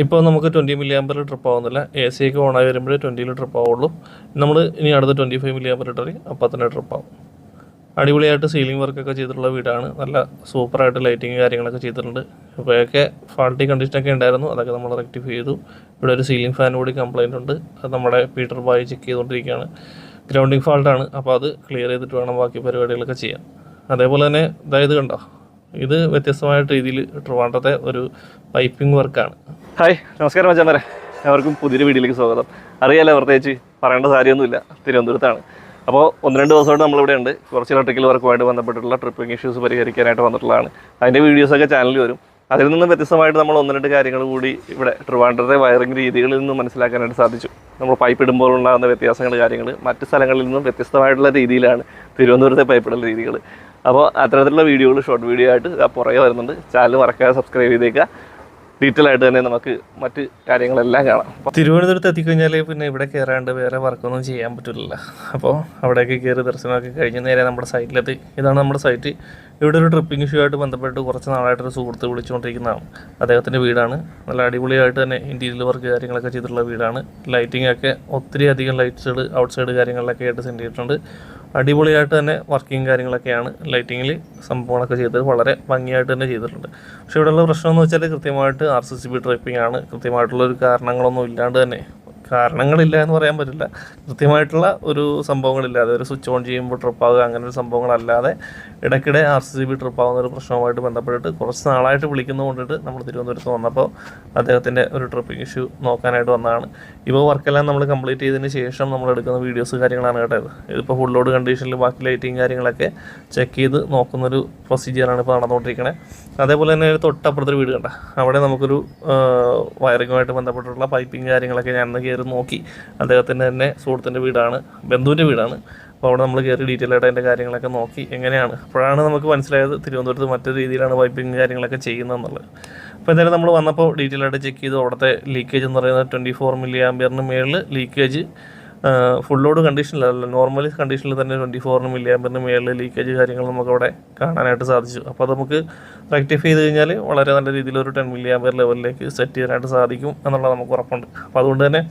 ഇപ്പോൾ നമുക്ക് twenty milli ampere trip ആവുന്നില്ല. എ സി ഒക്കെ ഓണായി വരുമ്പോഴേ ട്വന്റിയിൽ ട്രിപ്പ് ആവുള്ളൂ. നമ്മൾ ഇനി അടുത്ത ട്വന്റി ഫൈവ് മില്ലി ആമ്പർ ഇട്ടറി അപ്പം തന്നെ ട്രിപ്പ് ആവും. അടിപൊളിയായിട്ട് സീലിംഗ് വർക്കൊക്കെ ചെയ്തിട്ടുള്ള വീടാണ്. നല്ല സൂപ്പറായിട്ട് ലൈറ്റിങ് കാര്യങ്ങളൊക്കെ ചെയ്തിട്ടുണ്ട്. ഇപ്പോഴൊക്കെ ഫാൾട്ടി കണ്ടീഷനൊക്കെ ഉണ്ടായിരുന്നു. അതൊക്കെ നമ്മൾ റെക്ടിഫൈ ചെയ്തു. ഇവിടെ ഒരു സീലിംഗ് ഫാൻ കൂടി കംപ്ലൈന്റ് ഉണ്ട്. അത് നമ്മുടെ പീറ്റർ ബായ് ചെക്ക് ചെയ്തുകൊണ്ടിരിക്കുകയാണ് ഗ്രൗണ്ടിങ് ഫാൾട്ടാണ് അപ്പോൾ അത് ക്ലിയർ ചെയ്തിട്ട് വേണം ബാക്കി പരിപാടികളൊക്കെ ചെയ്യാൻ. അതേപോലെ തന്നെ ഇതായത് കണ്ടോ? ഇത് വ്യത്യസ്തമായ രീതിയിൽ ട്രിവാൻഡ്രത്തെ ഒരു പൈപ്പിംഗ് വർക്കാണ് ഹായ് നമസ്കാരം അച്ഛന്മാരെ. എല്ലാവർക്കും പുതിയൊരു വീഡിയോയിലേക്ക് സ്വാഗതം. അറിയാലോ പ്രത്യേകിച്ച് പറയേണ്ട കാര്യമൊന്നുമില്ല. തിരുവനന്തപുരത്താണ്. അപ്പോൾ ഒന്ന് രണ്ട് ദിവസമായിട്ട് നമ്മളിവിടെ ഉണ്ട്. കുറച്ച് ഇലക്ട്രിക്കൽ വർക്കുമായിട്ട് ബന്ധപ്പെട്ടിട്ടുള്ള ട്രിപ്പിംഗ് ഇഷ്യൂസ് പരിഹരിക്കാനായിട്ട് വന്നിട്ടുള്ളതാണ്. അതിന്റെ വീഡിയോസൊക്കെ ചാനലിൽ വരും. അതിൽ നിന്നും വ്യത്യസ്തമായിട്ട് നമ്മൾ ഒന്ന് രണ്ട് കാര്യങ്ങൾ കൂടി ഇവിടെ ട്രിവാൻഡ്രത്തെ വയറിംഗ് രീതികളിൽ നിന്നും മനസ്സിലാക്കാനായിട്ട് സാധിച്ചു. നമ്മൾ പൈപ്പ് ഇടുമ്പോൾ ഉണ്ടാകുന്ന വ്യത്യാസങ്ങൾ കാര്യങ്ങൾ മറ്റ് സ്ഥലങ്ങളിൽ നിന്നും വ്യത്യസ്തമായിട്ടുള്ള രീതിയിലാണ് തിരുവനന്തപുരത്തെ പൈപ്പ് ഇടൽ രീതികൾ. അപ്പോൾ അത്തരത്തിലുള്ള വീഡിയോകൾ ഷോർട്ട് വീഡിയോ ആയിട്ട് പുറകെ വരുന്നുണ്ട്. ചാനൽ മറക്കാതെ സബ്സ്ക്രൈബ് ചെയ്തേക്കുക. ഡീറ്റെയിൽ ആയിട്ട് തന്നെ നമുക്ക് മറ്റ് കാര്യങ്ങളെല്ലാം കാണാം. തിരുവനന്തപുരത്ത് എത്തിക്കഴിഞ്ഞാൽ പിന്നെ ഇവിടെ കയറാണ്ട് വേറെ വർക്കൊന്നും ചെയ്യാൻ പറ്റില്ല അപ്പോൾ അവിടെയൊക്കെ കയറി ദർശനമൊക്കെ കഴിഞ്ഞ് നേരെ നമ്മുടെ സൈറ്റിലെത്തി ഇതാണ് നമ്മുടെ സൈറ്റ് ഇവിടെ ഒരു ട്രിപ്പിംഗ് ഇഷ്യൂ ആയിട്ട് ബന്ധപ്പെട്ട് കുറച്ച് നാളായിട്ടൊരു സുഹൃത്ത് വിളിച്ചുകൊണ്ടിരിക്കുന്നതാണ്. അദ്ദേഹത്തിന്റെ വീടാണ്. നല്ല അടിപൊളിയായിട്ട് തന്നെ ഇന്റീരിയൽ വർക്ക് കാര്യങ്ങളൊക്കെ ചെയ്തിട്ടുള്ള വീടാണ്. ലൈറ്റിംഗ് ഒക്കെ ഒത്തിരി അധികം ലൈറ്റ്സുകൾ ഔട്ട് സൈഡ് കാര്യങ്ങളിലൊക്കെ ആയിട്ട് സെൻഡ് ചെയ്തിട്ടുണ്ട്. അടിപൊളിയായിട്ട് തന്നെ വർക്കിംഗ് കാര്യങ്ങളൊക്കെയാണ് ലൈറ്റിങ്ങിൽ സംഭവങ്ങളൊക്കെ ചെയ്തത്. വളരെ ഭംഗിയായിട്ട് തന്നെ ചെയ്തിട്ടുണ്ട്. പക്ഷേ ഇവിടെയുള്ള പ്രശ്നം എന്ന് വെച്ചാൽ കൃത്യമായിട്ട് R C C B tripping ആണ്. കൃത്യമായിട്ടുള്ളൊരു കാരണങ്ങളൊന്നും ഇല്ലാണ്ട് തന്നെ കാരണങ്ങളില്ല എന്ന് പറയാൻ പറ്റില്ല. കൃത്യമായിട്ടുള്ള ഒരു സംഭവങ്ങളില്ലാതെ ഒരു സ്വിച്ച് ഓൺ ചെയ്യുമ്പോൾ ട്രിപ്പ് ആവുക അങ്ങനെ ഒരു സംഭവങ്ങളല്ലാതെ ഇടയ്ക്കിടെ R C C B trip ആവുന്ന ഒരു പ്രശ്നവുമായിട്ട് ബന്ധപ്പെട്ടിട്ട് കുറച്ച് നാളായിട്ട് വിളിക്കുന്നത് കൊണ്ടിട്ട് നമ്മൾ തിരുവനന്തപുരത്ത് വന്നപ്പോൾ അദ്ദേഹത്തിന്റെ ഒരു ട്രിപ്പിംഗ് ഇഷ്യൂ നോക്കാനായിട്ട് വന്നതാണ്. ഇപ്പോൾ വർക്കെല്ലാം നമ്മൾ കംപ്ലീറ്റ് ചെയ്തതിന് ശേഷം നമ്മൾ എടുക്കുന്ന വീഡിയോസ് കാര്യങ്ങളാണ് കേട്ടത് ഇതിപ്പോൾ ഫുൾ ലോഡ് കണ്ടീഷനിൽ ബാക്കി ലൈറ്റിങ് കാര്യങ്ങളൊക്കെ ചെക്ക് ചെയ്ത് നോക്കുന്നൊരു പ്രൊസീജിയറാണ് ഇപ്പോൾ നടന്നുകൊണ്ടിരിക്കുന്നത് അതേപോലെ തന്നെ തൊട്ടപ്പുറത്തൊരു വീട് കണ്ട. അവിടെ നമുക്കൊരു വയറിങ്ങുമായിട്ട് ബന്ധപ്പെട്ടിട്ടുള്ള പൈപ്പിംഗ് കാര്യങ്ങളൊക്കെ ഞാൻ കയറി നോക്കി. അദ്ദേഹത്തിന്റെ തന്നെ സുഹൃത്തിന്റെ വീടാണ് ബന്ധുവിന്റെ വീടാണ്. അപ്പോൾ അവിടെ നമ്മൾ കയറി ഡീറ്റെയിൽ ആയിട്ട് അതിന്റെ കാര്യങ്ങളൊക്കെ നോക്കി എങ്ങനെയാണ്. അപ്പോഴാണ് നമുക്ക് മനസ്സിലായത് തിരുവനന്തപുരത്ത് മറ്റൊരു രീതിയിലാണ് പൈപ്പിംഗ് കാര്യങ്ങളൊക്കെ ചെയ്യുന്നതെന്നുള്ളത്. അപ്പോൾ എന്തായാലും നമ്മൾ വന്നപ്പോൾ ഡീറ്റെയിൽ ആയിട്ട് ചെക്ക് ചെയ്തു. അവിടുത്തെ ലീക്കേജ് എന്ന് പറയുന്നത് ട്വന്റി ഫോർ മില്ലി ആംബിയറിന് മേളിൽ ലീക്കേജ് ഫുൾ ലോഡ് കണ്ടീഷനിലല്ല നോർമലി കണ്ടീഷനിൽ തന്നെ ട്വന്റി ഫോറിന് മില്ലി ആമ്പറിന് മേളിൽ ലീക്കേജ് കാര്യങ്ങൾ നമുക്ക് അവിടെ കാണാനായിട്ട് സാധിച്ചു. അപ്പോൾ അത് നമുക്ക് റെക്ടിഫൈ ചെയ്ത് കഴിഞ്ഞാൽ വളരെ നല്ല രീതിയിൽ ഒരു ടെൻ മില്ലി ആമ്പർ ലെവലിലേക്ക് സെറ്റ് ചെയ്യാനായിട്ട് സാധിക്കും എന്നുള്ളത് നമുക്ക് ഉറപ്പുണ്ട്. അപ്പോൾ അതുകൊണ്ട് തന്നെ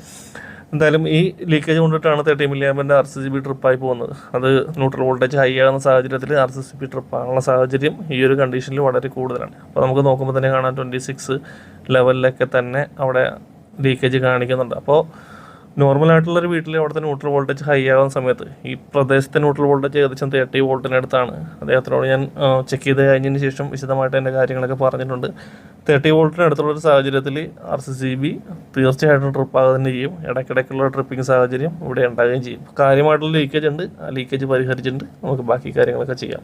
എന്തായാലും ഈ ലീക്കേജ് കൊണ്ടിട്ടാണ് തേർട്ടി മില്ലി ആമ്പിന്റെ ആർ സി സി ബി ട്രിപ്പായി പോകുന്നത്. അത് ന്യൂട്രൽ വോൾട്ടേജ് ഹൈ ആകുന്ന സാഹചര്യത്തിൽ ആർ സി സി ബി ട്രിപ്പാണുള്ള സാഹചര്യം ഈ ഒരു കണ്ടീഷനിൽ വളരെ കൂടുതലാണ്. അപ്പോൾ നമുക്ക് നോക്കുമ്പോൾ തന്നെ കാണാം ട്വന്റി സിക്സ് ലെവലിലൊക്കെ തന്നെ അവിടെ ലീക്കേജ് കാണിക്കുന്നുണ്ട്. അപ്പോൾ നോർമലായിട്ടുള്ളൊരു വീട്ടിൽ അവിടുത്തെ ന്യൂട്രൽ വോൾട്ടേജ് ഹൈ ആകുന്ന സമയത്ത് ഈ പ്രദേശത്തെ ന്യൂട്രൽ വോൾട്ടേജ് ഏകദേശം തേർട്ടി വോൾട്ടിനടുത്താണ് അദ്ദേഹത്തിനോട് ഞാൻ ചെക്ക് ചെയ്ത് കഴിഞ്ഞതിന് ശേഷം വിശദമായിട്ട് എന്റെ കാര്യങ്ങളൊക്കെ പറഞ്ഞിട്ടുണ്ട്. തേർട്ടി വോൾട്ടിന് അടുത്തുള്ള ഒരു സാഹചര്യത്തിൽ ആർ സി സി ബി തീർച്ചയായിട്ടും ട്രിപ്പ് ആകുക തന്നെ ചെയ്യും. ഇടയ്ക്കിടയ്ക്കുള്ള ട്രിപ്പിംഗ് സാഹചര്യം ഇവിടെ ഉണ്ടാകുകയും ചെയ്യും. കാര്യമായിട്ടുള്ള ലീക്കേജ് ഉണ്ട്. ആ ലീക്കേജ് പരിഹരിച്ചിട്ടുണ്ട്. നമുക്ക് ബാക്കി കാര്യങ്ങളൊക്കെ ചെയ്യാം.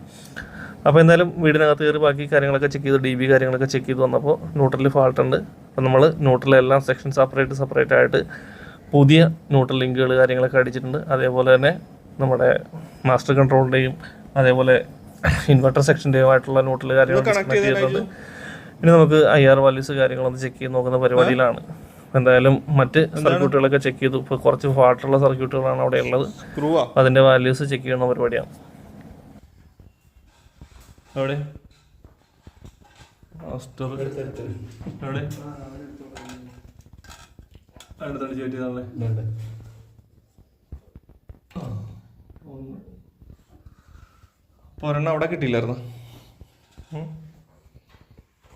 അപ്പോൾ എന്തായാലും വീടിനകത്ത് കയറി ബാക്കി കാര്യങ്ങളൊക്കെ ചെക്ക് ചെയ്ത് ഡി ബി കാര്യങ്ങളൊക്കെ ചെക്ക് ചെയ്ത് വന്നപ്പോൾ ന്യൂട്രലിൽ ഫാൾട്ട് ഉണ്ട്. അപ്പോൾ നമ്മൾ ന്യൂട്രലെല്ലാം സെക്ഷൻ സെപ്പറേറ്റ് സെപ്പറേറ്റ് ആയിട്ട് പുതിയ ന്യൂട്രൽ ലിങ്കുകൾ കാര്യങ്ങളൊക്കെ അടിച്ചിട്ടുണ്ട്. അതേപോലെ തന്നെ നമ്മുടെ മാസ്റ്റർ കൺട്രോളിന്റെയും അതേപോലെ ഇൻവെർട്ടർ സെക്ഷന്റെയും ആയിട്ടുള്ള ന്യൂട്രൽ കാര്യങ്ങൾ കണക്ട് ചെയ്തിട്ടുണ്ട്. ഇനി നമുക്ക് ഐ ആർ വാല്യൂസ് കാര്യങ്ങളൊന്ന് ചെക്ക് ചെയ്ത് നോക്കുന്ന പരിപാടിയിലാണ്. എന്തായാലും മറ്റ് സർക്യൂട്ടുകളൊക്കെ ചെക്ക് ചെയ്തു. ഇപ്പോൾ കുറച്ച് ഫാൾട്ടുള്ള സർക്യൂട്ടുകളാണ് അവിടെ ഉള്ളത്. അതിന്റെ വാല്യൂസ് ചെക്ക് ചെയ്യുന്ന പരിപാടിയാണ്. എവിടെ? എവിടെ അടുത്തടിച്ച് പറ്റിയതാണല്ലേ അപ്പോൾ ഒരെണ്ണം അവിടെ കിട്ടിയില്ലായിരുന്നു?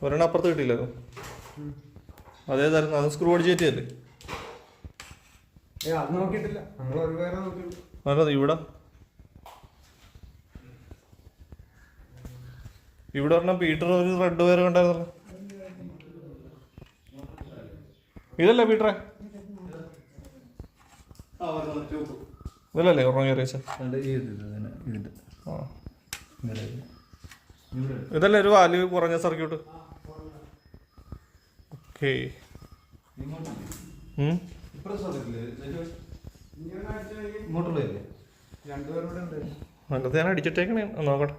ഒരെണ്ണം അപ്പുറത്ത് കിട്ടിയില്ലായിരുന്നു. അതേതായിരുന്നു? അത് സ്ക്രൂ അടിച്ച് കയറ്റിയല്ലേ? ഏ അത് നോക്കിയിട്ടില്ല. നമ്മൾ ഒരു വേറെ നോക്കിയില്ല അല്ലത് ഇവിടെ? ഇവിടെ ഒരെണ്ണം പീറ്റർ ഒരു റെഡ് വയർ കണ്ടായിരുന്നല്ലോ. ഇതല്ലേ പീറ്ററെ ഇതല്ലേ ഒരെണ്ണം കയറി വെച്ച ആ. ഇതല്ലേ ഒരു വാല്യൂ കുറഞ്ഞ സർക്യൂട്ട് ഓക്കെ നല്ലത് ഞാൻ അടിച്ചിട്ടേക്കണേ. നോക്കട്ടെ.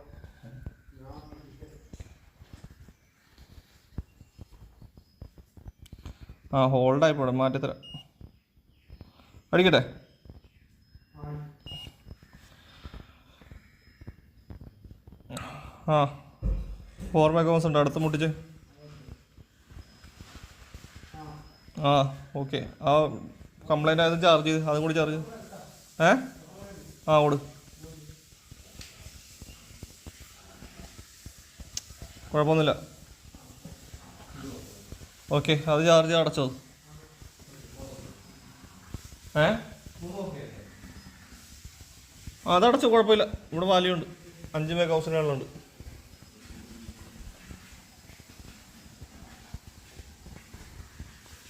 ആ ഹോൾഡായി പോടെ മാറ്റിത്തരാം. അടിക്കട്ടെ ആ ഫോർ മെഗാമസ് ഉണ്ട് അടുത്ത് മുട്ടിച്ച്. ആ ഓക്കെ. ആ കംപ്ലൈന്റ് ആയത് ചാർജ് ചെയ്ത്. അതും കൂടി ചാർജ് ഏ? ആ ഓട്. കുഴപ്പമൊന്നുമില്ല. ഓക്കെ അത് ചാർജ് അടച്ചോ. ഏ? അതടച്ചോ കുഴപ്പമില്ല. ഇവിടെ വാലിയുണ്ട്. അഞ്ച് മെഗാ ഹൗസിനുള്ളുണ്ട്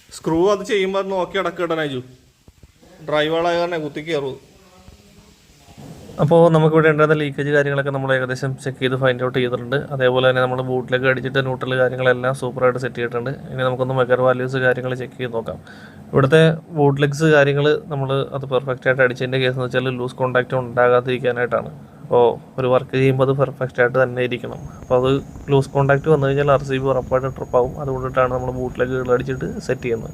സ്ക്രൂ അത് ചെയ്യുമ്പോൾ നോക്കി അടക്കിടണേജു ഡ്രൈവാളായ കാരണം കുത്തി കയറും അപ്പോൾ നമുക്ക് ഇവിടെ ഉണ്ടായിരുന്ന ലീക്കേജ് കാര്യങ്ങളൊക്കെ നമ്മൾ ഏകദേശം ചെക്ക് ചെയ്ത് ഫൈൻഡ് ഔട്ട് ചെയ്തിട്ടുണ്ട്. അതേപോലെ തന്നെ നമ്മൾ ബൂട്ടിലേക്ക് അടിച്ചിട്ട് ന്യൂട്രൽ കാര്യങ്ങളെല്ലാം സൂപ്പറായിട്ട് സെറ്റ് ചെയ്തിട്ടുണ്ട്. ഇനി നമുക്കൊന്ന് മെഗർ വാല്യൂസ് കാര്യങ്ങൾ ചെക്ക് ചെയ്ത് നോക്കാം. ഇവിടുത്തെ ബൂട്ട്ലെഗ്സ് കാര്യങ്ങൾ നമ്മൾ അത് പെർഫെക്റ്റ് ആയിട്ട് അടിച്ചതിന്റെ കേസ് എന്ന് വെച്ചാൽ ലൂസ് കോൺടാക്റ്റ് ഉണ്ടാകാതിരിക്കാനായിട്ടാണ്. അപ്പോൾ ഒരു വർക്ക് ചെയ്യുമ്പോൾ അത് പെർഫെക്റ്റ് ആയിട്ട് തന്നെ ഇരിക്കണം. അപ്പോൾ അത് ലൂസ് കോൺടാക്റ്റ് വന്നു കഴിഞ്ഞാൽ ആർ സി ബി ഉറപ്പായിട്ട് ട്രിപ്പാവും അതുകൊണ്ടിട്ടാണ് നമ്മൾ ബൂട്ടിലേക്ക് അടിച്ചിട്ട് സെറ്റ് ചെയ്യുന്നത്.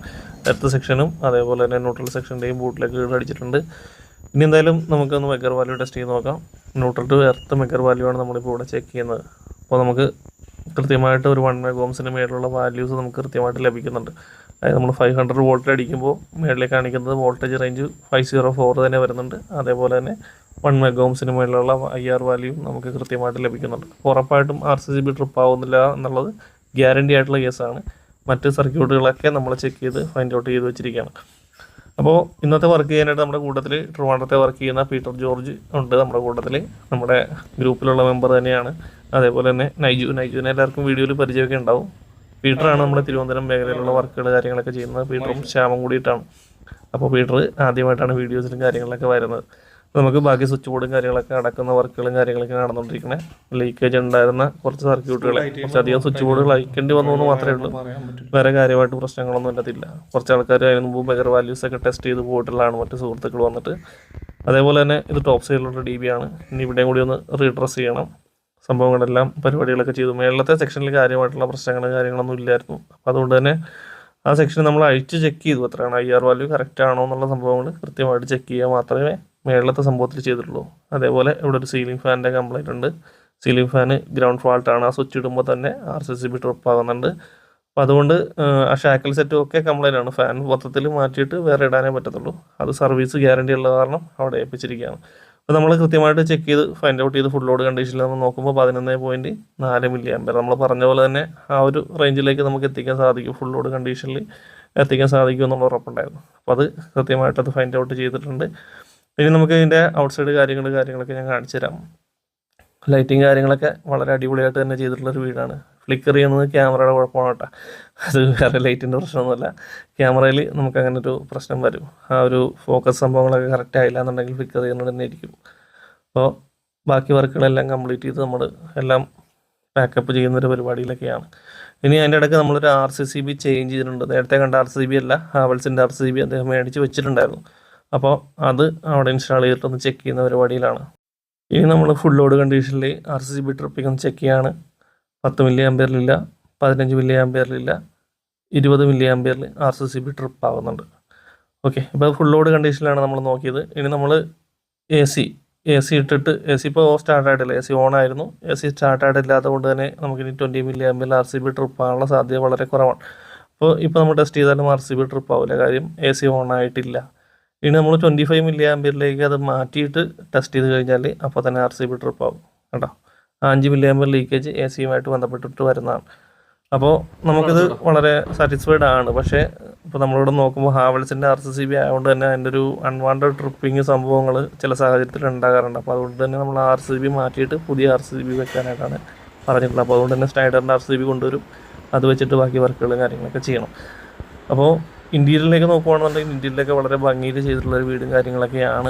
എർത്ത് സെക്ഷനും അതേപോലെ തന്നെ ന്യൂട്രൽ സെക്ഷന്റെയും ബൂട്ടിലേക്ക് അടിച്ചിട്ടുണ്ട്. ഇനി എന്തായാലും നമുക്കൊന്ന് മെഗർ വാല്യൂ ടെസ്റ്റ് ചെയ്ത് നോക്കാം. Neutral to earth megger value ആണ് നമ്മളിപ്പോൾ ഇവിടെ ചെക്ക് ചെയ്യുന്നത്. അപ്പോൾ നമുക്ക് കൃത്യമായിട്ട് ഒരു വൺ മെഗോംസിന് മേലുള്ള വാല്യൂസ് നമുക്ക് കൃത്യമായിട്ട് ലഭിക്കുന്നുണ്ട്. അതായത് നമ്മൾ ഫൈവ് ഹൺഡ്രഡ് വോൾട്ട് അടിക്കുമ്പോൾ മേളിലേക്ക് കാണിക്കുന്നത് voltage range five zero four തന്നെ വരുന്നുണ്ട്. അതേപോലെ തന്നെ വൺ മെഗോംസിന് മേളിലുള്ള ഐ ആർ വാല്യൂ നമുക്ക് കൃത്യമായിട്ട് ലഭിക്കുന്നുണ്ട്. ഉറപ്പായിട്ടും R C C B trip ആവുന്നില്ല എന്നുള്ളത് ഗ്യാരണ്ടി ആയിട്ടുള്ള കേസാണ് മറ്റ് സർക്യൂട്ടുകളൊക്കെ നമ്മൾ ചെക്ക് ചെയ്ത് ഫൈൻഡ് ഔട്ട് ചെയ്ത് വെച്ചിരിക്കുകയാണ്. അപ്പോൾ ഇന്നത്തെ വർക്ക് ചെയ്യാനായിട്ട് നമ്മുടെ കൂട്ടത്തിൽ ട്രിവാൻഡ്രത്തെ വർക്ക് ചെയ്യുന്ന പീറ്റർ ജോർജ് ഉണ്ട് നമ്മുടെ കൂട്ടത്തിൽ നമ്മുടെ ഗ്രൂപ്പിലുള്ള മെമ്പർ തന്നെയാണ്. അതേപോലെ തന്നെ നൈജു. നൈജുവിനെ എല്ലാവർക്കും വീഡിയോയിൽ പരിചയമൊക്കെ ഉണ്ടാവും. പീറ്ററാണ് നമ്മുടെ തിരുവനന്തപുരം മേഖലയിലുള്ള വർക്കുകൾ കാര്യങ്ങളൊക്കെ ചെയ്യുന്നത്. പീറ്ററും ശ്യാമും കൂടിയിട്ടാണ്. അപ്പോൾ പീറ്റർ ആദ്യമായിട്ടാണ് വീഡിയോസിലും കാര്യങ്ങളിലൊക്കെ വരുന്നത്. നമുക്ക് ബാക്കി സ്വിച്ച് ബോർഡും കാര്യങ്ങളൊക്കെ അടക്കുന്ന വർക്കുകളും കാര്യങ്ങളൊക്കെ നടന്നുകൊണ്ടിരിക്കണേ ലീക്കേജ് ഉണ്ടായിരുന്ന കുറച്ച് സർക്യൂട്ടുകൾ കുറച്ചധികം സ്വിച്ച് ബോർഡുകൾ അയക്കേണ്ടി വന്നു എന്ന് മാത്രമേ ഉള്ളൂ. വേറെ കാര്യമായിട്ട് പ്രശ്നങ്ങളൊന്നും ഇല്ലാത്തില്ല കുറച്ച് ആൾക്കാർ അതിന് മുമ്പ് മെഗർ വാല്യൂസ് ഒക്കെ ടെസ്റ്റ് ചെയ്ത് പോയിട്ടുള്ളതാണ് മറ്റ് സുഹൃത്തുക്കൾ വന്നിട്ട്. അതേപോലെ തന്നെ ഇത് ടോപ്പ് സൈഡിലുള്ള ഡി ബി ആണ്. ഇനി ഇവിടെയും കൂടി ഒന്ന് റീഡ്രസ് ചെയ്യണം. സംഭവങ്ങളെല്ലാം പരിപാടികളൊക്കെ ചെയ്തു. മേളത്തെ സെക്ഷനിൽ കാര്യമായിട്ടുള്ള പ്രശ്നങ്ങൾ കാര്യങ്ങളൊന്നും ഇല്ലായിരുന്നു. അപ്പോൾ അതുകൊണ്ട് തന്നെ ആ സെക്ഷൻ നമ്മൾ അഴിച്ച് ചെക്ക് ചെയ്തു എത്രയാണ് ഐ ആർ വാല്യൂ കറക്റ്റ് ആണോ എന്നുള്ള സംഭവങ്ങൾ കൃത്യമായിട്ട് ചെക്ക് ചെയ്യുക മാത്രമേ മേളത്തെ സംഭവത്തിൽ ചെയ്തിട്ടുള്ളൂ. അതേപോലെ ഇവിടെ ഒരു സീലിംഗ് ഫാനിന്റെ കംപ്ലൈന്റ് ഉണ്ട്. സീലിംഗ് ഫാന് ഗ്രൗണ്ട് ഫാൾട്ടാണ് ആ സ്വിച്ച് ഇടുമ്പോൾ തന്നെ R C C B trip ആകുന്നുണ്ട്. അപ്പോൾ അതുകൊണ്ട് ആ ഷാക്കൽ സെറ്റും ഒക്കെ കംപ്ലൈന്റ് ആണ്. ഫാൻ മൊത്തത്തിൽ മാറ്റിയിട്ട് വേറെ ഇടാനേ പറ്റത്തുള്ളൂ. അത് സർവീസ് ഗ്യാരണ്ടി ഉള്ള കാരണം അവിടെ ഏൽപ്പിച്ചിരിക്കുകയാണ്. അപ്പോൾ നമ്മൾ കൃത്യമായിട്ട് ചെക്ക് ചെയ്ത് ഫൈൻഡ് ഔട്ട് ചെയ്ത് ഫുൾ ലോഡ് കണ്ടീഷനിൽ നമ്മൾ നോക്കുമ്പോൾ പതിനൊന്ന് പോയിന്റ് നാല് മില്ലി ആമ്പർ നമ്മൾ പറഞ്ഞ പോലെ തന്നെ ആ ഒരു റേഞ്ചിലേക്ക് നമുക്ക് എത്തിക്കാൻ സാധിക്കും. ഫുൾ ലോഡ് കണ്ടീഷനിൽ എത്തിക്കാൻ സാധിക്കും എന്നുള്ള ഉറപ്പുണ്ടായിരുന്നു. അപ്പോൾ അത് കൃത്യമായിട്ട് അത് ഫൈൻഡ് ഔട്ട് ചെയ്തിട്ടുണ്ട്. ഇനി നമുക്ക് ഇതിന്റെ ഔട്ട്സൈഡ് കാര്യങ്ങൾ കാര്യങ്ങളൊക്കെ ഞാൻ കാണിച്ചു തരാം. ലൈറ്റിങ് കാര്യങ്ങളൊക്കെ വളരെ അടിപൊളിയായിട്ട് തന്നെ ചെയ്തിട്ടുള്ളൊരു വീടാണ്. ഫ്ലിക്കർ ചെയ്യുന്നത് ക്യാമറയുടെ കുഴപ്പമാണ് കേട്ടോ അത് വേറെ ലൈറ്റിന്റെ പ്രശ്നമൊന്നുമല്ല. ക്യാമറയിൽ നമുക്ക് അങ്ങനെ ഒരു പ്രശ്നം വരും. ആ ഒരു ഫോക്കസ് സംഭവങ്ങളൊക്കെ കറക്റ്റ് ആയില്ല എന്നുണ്ടെങ്കിൽ ഫ്ലിക്കർ ചെയ്യുന്നത് തന്നെ ആയിരിക്കും. അപ്പോൾ ബാക്കി വർക്കുകളെല്ലാം കംപ്ലീറ്റ് ചെയ്ത് നമ്മൾ എല്ലാം പാക്കപ്പ് ചെയ്യുന്നൊരു പരിപാടിയിലൊക്കെയാണ്. ഇനി അതിന്റെ ഇടയ്ക്ക് നമ്മളൊരു R C C B change ചെയ്തിട്ടുണ്ട്. നേരത്തെ കണ്ട ആർ സി ബി അല്ല ഹാവൽസിന്റെ ആർ സി ബി അദ്ദേഹം മേടിച്ച് വെച്ചിട്ടുണ്ടായിരുന്നു. അപ്പോൾ അത് അവിടെ ഇൻസ്റ്റാൾ ചെയ്തിട്ടൊന്ന് ചെക്ക് ചെയ്യുന്ന പരിപാടിയിലാണ്. ഇനി നമ്മൾ ഫുൾ ലോഡ് കണ്ടീഷനിൽ ആർ സി ബി ട്രിപ്പിക്കൊന്ന് ചെക്ക് ചെയ്യാണ്. പത്ത് മില്ലി ആംബിയറിലില്ല പതിനഞ്ച് മില്ലി ആംബിയറിലില്ല ഇരുപത് milli ആംബിയറിൽ R C C B trip ആകുന്നുണ്ട് ഓക്കെ ഇപ്പോൾ ഫുൾ ലോഡ് കണ്ടീഷനിലാണ് നമ്മൾ നോക്കിയത്. ഇനി നമ്മൾ എ സി എ സി ഇട്ടിട്ട് എ സി ഇപ്പോൾ സ്റ്റാർട്ട് ആയിട്ടില്ല. എ സി ഓൺ ആയിരുന്നു. എ സി സ്റ്റാർട്ട് ആയിട്ടില്ലാത്തത് കൊണ്ട് തന്നെ നമുക്കിനി ട്വന്റി മില്ലി ആംബിയറിൽ ആർ സി ബി ട്രിപ്പ് ആകാനുള്ള സാധ്യത വളരെ കുറവാണ്. അപ്പോൾ ഇപ്പോൾ നമ്മൾ ടെസ്റ്റ് ചെയ്താലും ആർ സി ബി ട്രിപ്പ് ആവില്ല. കാര്യം എ സി ഓൺ ആയിട്ടില്ല. ഇനി നമ്മൾ ട്വന്റി ഫൈവ് മില്ലി ആംബിയറിലേക്ക് അത് മാറ്റിയിട്ട് ടെസ്റ്റ് ചെയ്ത് കഴിഞ്ഞാൽ അപ്പോൾ തന്നെ ആർ സി ബി ട്രിപ്പ് ആവും കേട്ടോ അഞ്ച് മില്ലി ആംബിയർ ലീക്കേജ് എ സിയുമായിട്ട് ബന്ധപ്പെട്ടിട്ട് വരുന്നതാണ്. അപ്പോൾ നമുക്കിത് വളരെ സാറ്റിസ്ഫൈഡ് ആണ്. പക്ഷേ ഇപ്പോൾ നമ്മളിവിടെ നോക്കുമ്പോൾ ഹാവൽസിന്റെ ആർ സി സി ബി ആയതുകൊണ്ട് തന്നെ അതിന്റെ ഒരു അൺവാണ്ടഡ് ട്രിപ്പിങ് സംഭവങ്ങൾ ചില സാഹചര്യത്തിൽ ഉണ്ടാകാറുണ്ട്. അപ്പോൾ അതുകൊണ്ട് തന്നെ നമ്മൾ ആർ സി ബി മാറ്റിയിട്ട് പുതിയ ആർ സി ബി വെക്കാനായിട്ടാണ് പറഞ്ഞിട്ടുള്ളത്. അപ്പോൾ അതുകൊണ്ട് തന്നെ സ്നൈഡറിന്റെ ആർ സി ബി കൊണ്ടുവരും. അത് വെച്ചിട്ട് ബാക്കി വർക്കുകളും കാര്യങ്ങളൊക്കെ ചെയ്യണം. അപ്പോൾ ഇന്ത്യയിലേക്ക് നോക്കുകയാണെന്നുണ്ടെങ്കിൽ ഇന്ത്യയിലൊക്കെ വളരെ ഭംഗിയിൽ ചെയ്തിട്ടുള്ള ഒരു വീടും കാര്യങ്ങളൊക്കെയാണ്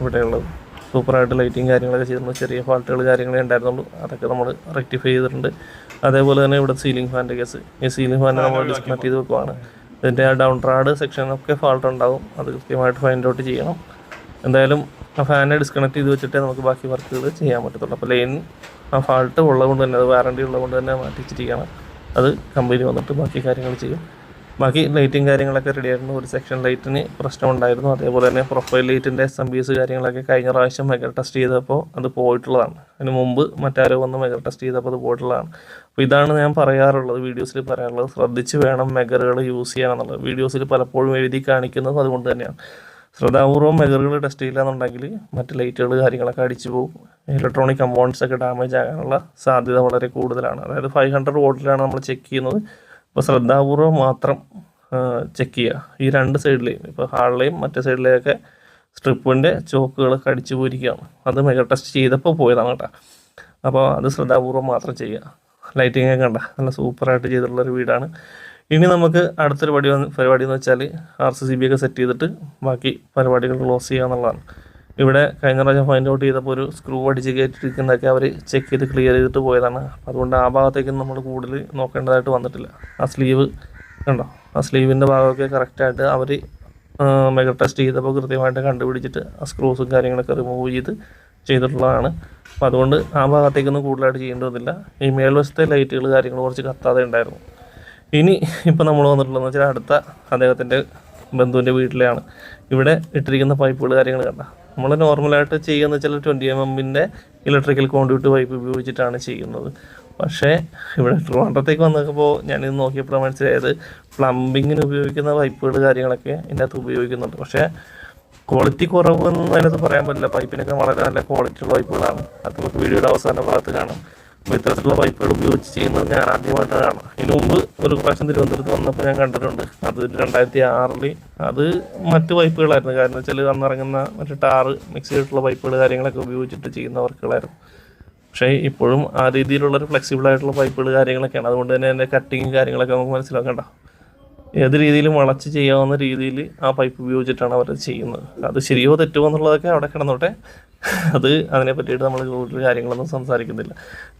ഇവിടെയുള്ളത്. സൂപ്പറായിട്ട് ലൈറ്റിങ് കാര്യങ്ങളൊക്കെ ചെയ്തിട്ടുണ്ട്. ചെറിയ ഫാൾട്ടുകൾ കാര്യങ്ങളേ ഉണ്ടായിരുന്നുള്ളൂ. അതൊക്കെ നമ്മൾ റെക്ടിഫൈ ചെയ്തിട്ടുണ്ട്. അതേപോലെ തന്നെ ഇവിടെ സീലിംഗ് ഫാന്റെ കേസ് ഈ സീലിംഗ് ഫാൻ നമ്മൾ ഡിസ്കണക്ട് ചെയ്ത് വെക്കുവാണ്. ഇതിന്റെ ആ ഡൗൺ ട്രാഡ് സെക്ഷനൊക്കെ ഫാൾട്ട് ഉണ്ടാകും അത് കൃത്യമായിട്ട് ഫൈൻഡ് ഔട്ട് ചെയ്യണം. എന്തായാലും ആ ഫാനെ ഡിസ്കണക്ട് ചെയ്ത് വെച്ചിട്ടേ നമുക്ക് ബാക്കി വർക്കുകൾ ചെയ്യാൻ പറ്റത്തുള്ളൂ. അപ്പോൾ ലൈൻ ആ ഫാൾട്ട് ഉള്ളതുകൊണ്ട് തന്നെ അത് വാറണ്ടി ഉള്ളതുകൊണ്ട് തന്നെ മാറ്റിച്ചിരിക്കുകയാണ്. അത് കമ്പനി വന്നിട്ട് ബാക്കി കാര്യങ്ങൾ ചെയ്യും. ബാക്കി ലൈറ്റും കാര്യങ്ങളൊക്കെ റെഡി ആയിരുന്നു. ഒരു സെക്ഷൻ ലൈറ്റിന് പ്രശ്നമുണ്ടായിരുന്നു. അതേപോലെ തന്നെ പ്രൊഫൈൽ ലൈറ്റിന്റെ എസ് എം ബി എസ് കാര്യങ്ങളൊക്കെ കഴിഞ്ഞ പ്രാവശ്യം മെഗർ ടെസ്റ്റ് ചെയ്തപ്പോൾ അത് പോയിട്ടുള്ളതാണ്. അതിന് മുമ്പ് മറ്റാരോ വന്ന് മെഗർ ടെസ്റ്റ് ചെയ്തപ്പോൾ അത് പോയിട്ടുള്ളതാണ്. അപ്പോൾ ഇതാണ് ഞാൻ പറയാറുള്ളത് വീഡിയോസിൽ പറയാറുള്ളത്. ശ്രദ്ധിച്ച് വേണം മെഗറുകൾ യൂസ് ചെയ്യാനെന്നുള്ളത്. വീഡിയോസിൽ പലപ്പോഴും എഴുതി കാണിക്കുന്നത് അതുകൊണ്ട് തന്നെയാണ്. ശ്രദ്ധാപൂർവം മെഗറുകൾ ടെസ്റ്റ് ചെയ്യില്ല എന്നുണ്ടെങ്കിൽ മറ്റ് ലൈറ്റുകൾ കാര്യങ്ങളൊക്കെ അടിച്ചു പോകും. ഇലക്ട്രോണിക് കമ്പോണൻസ് ഒക്കെ ഡാമേജ് ആകാനുള്ള സാധ്യത വളരെ കൂടുതലാണ്. അതായത് ഫൈവ് ഹൺഡ്രഡ് വോട്ടിലാണ് നമ്മൾ ചെക്ക് ചെയ്യുന്നത്. അപ്പോൾ ശ്രദ്ധാപൂർവം മാത്രം ചെക്ക് ചെയ്യുക ഈ രണ്ട് സൈഡിലെയും ഇപ്പോൾ ഹാളിലെയും മറ്റേ സൈഡിലെയൊക്കെ സ്ട്രിപ്പിന്റെ ചോക്കുകൾ കടിച്ചു പോയിരിക്കുകയാണ്. അത് മെഗ ടെസ്റ്റ് ചെയ്തപ്പോൾ പോയതാണ് കേട്ടോ. അപ്പോൾ അത് ശ്രദ്ധാപൂർവം മാത്രം ചെയ്യുക ലൈറ്റിംഗ് ഒക്കെ കണ്ട. നല്ല സൂപ്പറായിട്ട് ചെയ്തിട്ടുള്ളൊരു വീടാണ്. ഇനി നമുക്ക് അടുത്തൊരു പടി വന്ന് പരിപാടി എന്ന് വെച്ചാൽ ആർ സി സി ബി ഒക്കെ സെറ്റ് ചെയ്തിട്ട് ബാക്കി പരിപാടികൾ ക്ലോസ് ചെയ്യുക എന്നുള്ളതാണ് ഇവിടെ കഴിഞ്ഞ പ്രാവശ്യം ഫൈൻഡ് ഔട്ട് ചെയ്തപ്പോൾ ഒരു സ്ക്രൂ അടിച്ച് കയറ്റിയിരിക്കുന്നതൊക്കെ അവർ ചെക്ക് ചെയ്ത് ക്ലിയർ ചെയ്തിട്ട് പോയതാണ്. അതുകൊണ്ട് ആ ഭാഗത്തേക്ക് നമ്മൾ കൂടുതൽ നോക്കേണ്ടതായിട്ട് വന്നിട്ടില്ല. ആ സ്ലീവ് കണ്ടോ? ആ സ്ലീവിന്റെ ഭാഗമൊക്കെ കറക്റ്റായിട്ട് അവർ മെഗർ ടെസ്റ്റ് ചെയ്തപ്പോൾ കൃത്യമായിട്ട് കണ്ടുപിടിച്ചിട്ട് ആ സ്ക്രൂസും കാര്യങ്ങളൊക്കെ റിമൂവ് ചെയ്ത് ചെയ്തിട്ടുള്ളതാണ്. അപ്പോൾ അതുകൊണ്ട് ആ ഭാഗത്തേക്കൊന്നും കൂടുതലായിട്ട് ചെയ്യേണ്ടതില്ല ഈ മേൽവശത്തെ ലൈറ്റുകൾ കാര്യങ്ങൾ കുറച്ച് കത്താതെ ഉണ്ടായിരുന്നു. ഇനി ഇപ്പോൾ നമ്മൾ വന്നിട്ടുള്ളതെന്ന് വെച്ചാൽ അടുത്ത അദ്ദേഹത്തിന്റെ ബന്ധുവിന്റെ വീട്ടിലെയാണ്. ഇവിടെ ഇട്ടിരിക്കുന്ന പൈപ്പുകൾ കാര്യങ്ങൾ കണ്ട? നമ്മൾ നോർമലായിട്ട് ചെയ്യുന്ന ചില ട്വന്റി എം എമ്മിന്റെ ഇലക്ട്രിക്കൽ കോൺഡ്യൂട്ട് പൈപ്പ് ഉപയോഗിച്ചിട്ടാണ് ചെയ്യുന്നത്. പക്ഷേ ഇവിടെ ട്രിവാൻഡ്രത്തേക്ക് വന്നപ്പോൾ ഞാനിത് നോക്കിയപ്പോൾ മനസ്സിലായത് പ്ലംബിങ്ങിന് ഉപയോഗിക്കുന്ന പൈപ്പുകൾ കാര്യങ്ങളൊക്കെ ഇതിന്റെ അകത്ത് ഉപയോഗിക്കുന്നുണ്ട്. പക്ഷേ ക്വാളിറ്റി കുറവെന്ന് അതിനകത്ത് പറയാൻ പറ്റില്ല. പൈപ്പിനൊക്കെ വളരെ നല്ല ക്വാളിറ്റി ഉള്ള പൈപ്പുകളാണ് അത് നമുക്ക് വീഡിയോയുടെ അവസാന ഭാഗത്ത് കാണാം. അപ്പോൾ ഇത്തരത്തിലുള്ള പൈപ്പുകൾ ഉപയോഗിച്ച് ചെയ്യുന്നത് ഞാൻ ആദ്യമായിട്ടാണ്. ഇതിനു മുമ്പ് ഒരു പ്രാവശ്യം തിരുവനന്തപുരത്ത് വന്നപ്പോൾ ഞാൻ കണ്ടിട്ടുണ്ട്. അത് രണ്ടായിരത്തി ആറിൽ അത് മറ്റു പൈപ്പുകളായിരുന്നു കാരണം വെച്ചാൽ അന്നിറങ്ങുന്ന മറ്റു ടാറ് മിക്സ് ചെയ്തിട്ടുള്ള പൈപ്പുകൾ കാര്യങ്ങളൊക്കെ ഉപയോഗിച്ചിട്ട് ചെയ്യുന്ന വർക്കുകളായിരുന്നു പക്ഷേ ഇപ്പോഴും ആ രീതിയിലുള്ളൊരു ഫ്ലെക്സിബിൾ ആയിട്ടുള്ള പൈപ്പുകൾ കാര്യങ്ങളൊക്കെയാണ്. അതുകൊണ്ട് തന്നെ അതിന്റെ കട്ടിങ്ങും കാര്യങ്ങളൊക്കെ നമുക്ക് മനസ്സിലാക്കണ്ട ഏത് രീതിയിലും വളച്ച് ചെയ്യാവുന്ന രീതിയിൽ ആ പൈപ്പ് ഉപയോഗിച്ചിട്ടാണ് അവർ ചെയ്യുന്നത്. അത് ശരിയോ തെറ്റോ എന്നുള്ളതൊക്കെ അവിടെ കിടന്നോട്ടെ. അത് അതിനെ പറ്റിയിട്ട് നമ്മൾ കൂടുതൽ കാര്യങ്ങളൊന്നും സംസാരിക്കുന്നില്ല.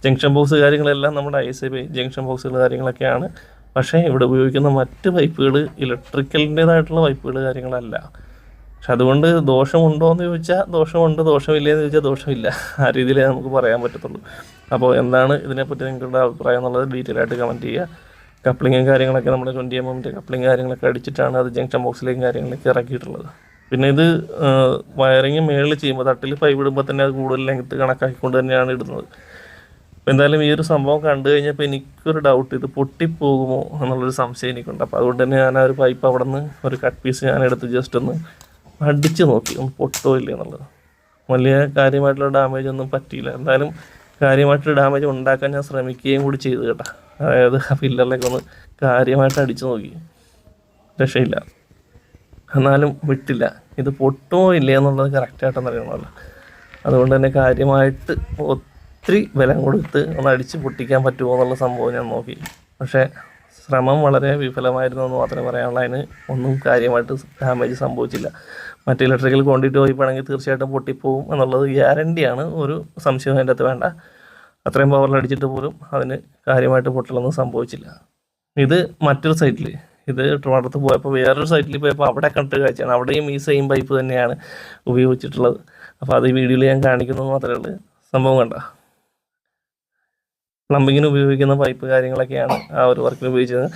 ജംഗ്ഷൻ ബോക്സ് കാര്യങ്ങളെല്ലാം നമ്മുടെ ഐ എസ് ജംഗ്ഷൻ ബോക്സുകൾ കാര്യങ്ങളൊക്കെയാണ്. പക്ഷേ ഇവിടെ ഉപയോഗിക്കുന്ന മറ്റ് പൈപ്പുകൾ ഇലക്ട്രിക്കലിന്റേതായിട്ടുള്ള പൈപ്പുകൾ കാര്യങ്ങളല്ല. പക്ഷെ അതുകൊണ്ട് ദോഷമുണ്ടോ എന്ന് ചോദിച്ചാൽ ദോഷമുണ്ട് ദോഷമില്ലേ എന്ന് ചോദിച്ചാൽ ദോഷമില്ല. ആ രീതിയിലേ നമുക്ക് പറയാൻ പറ്റത്തുള്ളൂ. അപ്പോൾ എന്താണ് ഇതിനെപ്പറ്റി നിങ്ങളുടെ അഭിപ്രായം എന്നുള്ളത് ഡീറ്റെയിൽ ആയിട്ട് കമന്റ് ചെയ്യുക. കപ്ലിങ്ങും കാര്യങ്ങളൊക്കെ നമ്മുടെ ട്വന്റി എം എമ്മിന്റെ കപ്ലിങ് കാര്യങ്ങളൊക്കെ അടിച്ചിട്ടാണ് അത് ജംഗ്ഷൻ ബോക്സിലേക്കും കാര്യങ്ങളിലേക്ക് ഇറക്കിയിട്ടുള്ളത്. പിന്നെ ഇത് വയറിങ് മേളിൽ ചെയ്യുമ്പോൾ തട്ടിൽ പൈപ്പ് ഇടുമ്പോൾ തന്നെ അത് കൂടുതൽ ലെങ്ത്ത് കണക്കാക്കിക്കൊണ്ട് തന്നെയാണ് ഇടുന്നത്. എന്തായാലും ഈ ഒരു സംഭവം കണ്ടു കഴിഞ്ഞപ്പോൾ എനിക്കൊരു ഡൗട്ട് ഇത് പൊട്ടിപ്പോകുമോ എന്നുള്ളൊരു സംശയം എനിക്കുണ്ട്. അപ്പോൾ അതുകൊണ്ട് തന്നെ ഞാൻ ആ ഒരു പൈപ്പ് അവിടെ നിന്ന് ഒരു കട്ട് പീസ് ഞാൻ എടുത്ത് ജസ്റ്റ് ഒന്ന് അടിച്ച് നോക്കി. ഒന്ന് പൊട്ടോ ഇല്ല എന്നുള്ളത്. വലിയ കാര്യമായിട്ടുള്ള ഡാമേജ് ഒന്നും പറ്റിയില്ല. എന്തായാലും കാര്യമായിട്ട് ഡാമേജ് ഉണ്ടാക്കാൻ ഞാൻ ശ്രമിക്കുകയും കൂടി ചെയ്തു കേട്ടോ. അതായത് ആ പില്ലറിലേക്ക് ഒന്ന് കാര്യമായിട്ട് അടിച്ചു നോക്കി. രക്ഷയില്ല. എന്നാലും വിട്ടില്ല. ഇത് പൊട്ടുമോ ഇല്ലേ എന്നുള്ളത് കറക്റ്റായിട്ടൊന്നും അറിയണമല്ലോ. അതുകൊണ്ട് തന്നെ കാര്യമായിട്ട് ഒത്തിരി ബലം കൊടുത്ത് ഒന്ന് അടിച്ച് പൊട്ടിക്കാൻ പറ്റുമോ എന്നുള്ള സംഭവം ഞാൻ നോക്കി. പക്ഷേ ശ്രമം വളരെ വിഫലമായിരുന്നു എന്ന് മാത്രമേ പറയാനുള്ളൂ. അതിന് ഒന്നും കാര്യമായിട്ട് ഡാമേജ് സംഭവിച്ചില്ല. മറ്റ് ഇലക്ട്രിക്കൽ ക്വാണ്ടിറ്റി പോയിപ്പോഴെങ്കിൽ തീർച്ചയായിട്ടും പൊട്ടിപ്പോവും എന്നുള്ളത് ഗ്യാരണ്ടിയാണ് ഒരു സംശയം അതിന്റെ അകത്ത് വേണ്ട. അത്രയും പവറിൽ അടിച്ചിട്ട് പോലും അതിന് കാര്യമായിട്ട് പൊട്ടലൊന്നും സംഭവിച്ചില്ല. ഇത് മറ്റൊരു സൈറ്റിൽ ഇത് ട്രിവാണ്ടത്ത് പോയപ്പോൾ വേറൊരു സൈറ്റിൽ പോയപ്പോൾ അവിടെ കണ്ടിട്ട് കാഴ്ചയാണ്. അവിടെയും ഈ സെയിം പൈപ്പ് തന്നെയാണ് ഉപയോഗിച്ചിട്ടുള്ളത്. അപ്പോൾ അത് ഈ വീഡിയോയിൽ ഞാൻ കാണിക്കുന്നത് മാത്രമേ ഉള്ളൂ. സംഭവം കണ്ട? പ്ലംബിങ്ങിന് ഉപയോഗിക്കുന്ന പൈപ്പ് കാര്യങ്ങളൊക്കെയാണ് ആ ഒരു വർക്കിൽ ഉപയോഗിച്ചത്.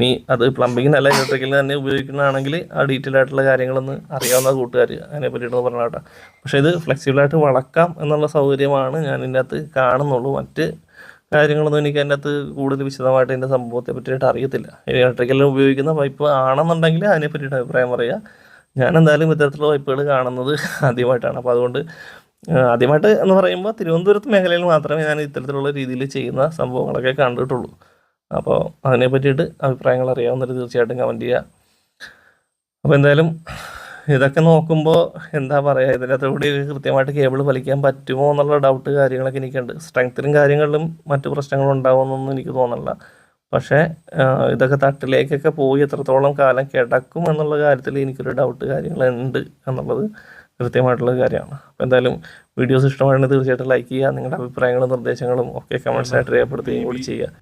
നീ അത് പ്ലംബിങ്ങിനല്ല ഇലക്ട്രിക്കലിന് തന്നെ ഉപയോഗിക്കുന്നതാണെങ്കിൽ ആ ഡീറ്റെയിൽ ആയിട്ടുള്ള കാര്യങ്ങളൊന്ന് അറിയാവുന്ന കൂട്ടുകാർ അതിനെ പറ്റിയിട്ടൊന്ന് പറഞ്ഞു കേട്ടോ. പക്ഷേ ഇത് ഫ്ലെക്സിബിളായിട്ട് വളക്കാം എന്നുള്ള സൗകര്യമാണ് ഞാൻ ഇതിന്റെ അകത്ത് കാണുന്നുള്ളൂ. മറ്റ് കാര്യങ്ങളൊന്നും എനിക്ക് അതിന്റെ അകത്ത് കൂടുതൽ വിശദമായിട്ട് ഇതിന്റെ സംഭവത്തെ പറ്റിയിട്ട് അറിയത്തില്ല. ഇലക്ട്രിക്കലിന് ഉപയോഗിക്കുന്ന പൈപ്പ് ആണെന്നുണ്ടെങ്കിൽ അതിനെ പറ്റിയിട്ട് അഭിപ്രായം പറയുക ഞാൻ എന്തായാലും ഇത്തരത്തിലുള്ള പൈപ്പുകൾ കാണുന്നത് ആദ്യമായിട്ടാണ്. അപ്പോൾ അതുകൊണ്ട് ആദ്യമായിട്ട് എന്ന് പറയുമ്പോൾ തിരുവനന്തപുരത്ത് മേഖലയിൽ മാത്രമേ ഞാൻ ഇത്തരത്തിലുള്ള രീതിയിൽ ചെയ്യുന്ന സംഭവങ്ങളൊക്കെ കണ്ടിട്ടുള്ളൂ. അപ്പോൾ അതിനെ പറ്റിയിട്ട് അഭിപ്രായങ്ങൾ അറിയാവുന്നവർ തീർച്ചയായിട്ടും കമന്റ് ചെയ്യുക അപ്പോൾ എന്തായാലും ഇതൊക്കെ നോക്കുമ്പോൾ എന്താ പറയുക ഇതിനകത്ത് കൂടി കൃത്യമായിട്ട് കേബിൾ വലിക്കാൻ പറ്റുമോ എന്നുള്ള ഡൗട്ട് കാര്യങ്ങളൊക്കെ എനിക്കുണ്ട്. സ്ട്രെങ്ത്തിനും കാര്യങ്ങളിലും മറ്റു പ്രശ്നങ്ങളും ഉണ്ടാവുമെന്നൊന്നും എനിക്ക് തോന്നുന്നില്ല പക്ഷേ ഇതൊക്കെ തട്ടിലേക്കൊക്കെ പോയി എത്രത്തോളം കാലം കിടക്കും എന്നുള്ള കാര്യത്തിൽ എനിക്കൊരു ഡൗട്ട് കാര്യങ്ങളുണ്ട് എന്നുള്ളത് കൃത്യമായിട്ടുള്ള കാര്യമാണ്. അപ്പോൾ എന്തായാലും വീഡിയോസ് ഇഷ്ടമാണെങ്കിൽ തീർച്ചയായിട്ടും ലൈക്ക് ചെയ്യുക നിങ്ങളുടെ അഭിപ്രായങ്ങളും നിർദ്ദേശങ്ങളും ഒക്കെ കമൻസായിട്ട് രേഖപ്പെടുത്തുകയും കൂടി ചെയ്യുക.